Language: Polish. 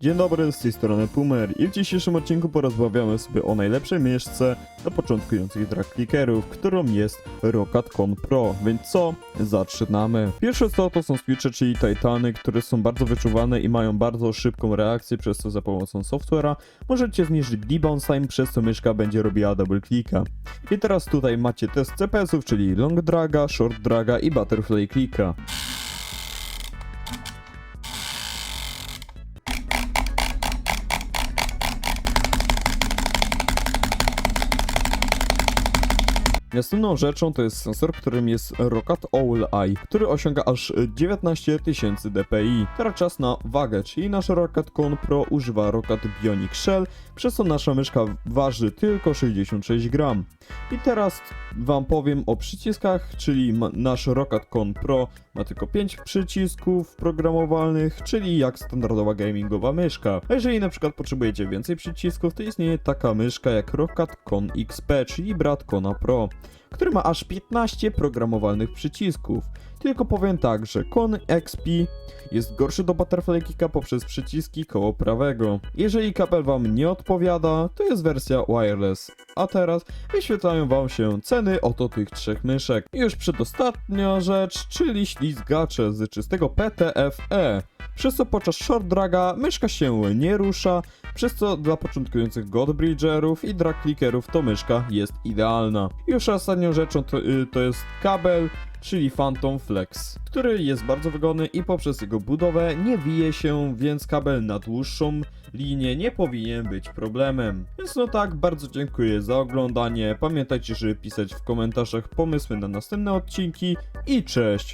Dzień dobry, z tej strony Pumer i w dzisiejszym odcinku porozmawiamy sobie o najlepszej myszce dla początkujących drag clickerów, którą jest Rocket Con Pro, więc co? Zaczynamy. Pierwsze co to są switche, czyli Titany, które są bardzo wyczuwane i mają bardzo szybką reakcję, przez co za pomocą software'a możecie zniżyć debounce time, przez co myszka będzie robiła double clicka. I teraz tutaj macie test CPS-ów, czyli long draga, short draga i butterfly clicka. Następną rzeczą to jest sensor, którym jest Rocket Owl Eye, który osiąga aż 19 tysięcy dpi. Teraz czas na wagę, czyli nasz Rocket Con Pro używa Rocket Bionic Shell, przez co nasza myszka waży tylko 66 gram. I teraz wam powiem o przyciskach, czyli nasz Rocket Con Pro ma tylko 5 przycisków programowalnych, czyli jak standardowa gamingowa myszka. A jeżeli na przykład potrzebujecie więcej przycisków, to istnieje taka myszka jak Rocket Con XP, czyli brat Kona Pro, który ma aż 15 programowalnych przycisków. Tylko powiem tak, że Con XP jest gorszy do Butterfly Kicka poprzez przyciski koło prawego. Jeżeli kabel wam nie odpowiada, to jest wersja wireless. A teraz wyświetlają wam się ceny oto tych trzech myszek. I już przedostatnia rzecz, czyli ślizgacze z czystego PTFE. Przez co podczas short draga myszka się nie rusza, przez co dla początkujących godbridgerów i drag clickerów to myszka jest idealna. Już ostatnią rzeczą to, y, to jest kabel, czyli Phantom Flex, który jest bardzo wygodny i poprzez jego budowę nie wije się, więc kabel na dłuższą linię nie powinien być problemem. Więc no tak, bardzo dziękuję za oglądanie. Pamiętajcie, żeby pisać w komentarzach pomysły na następne odcinki i cześć!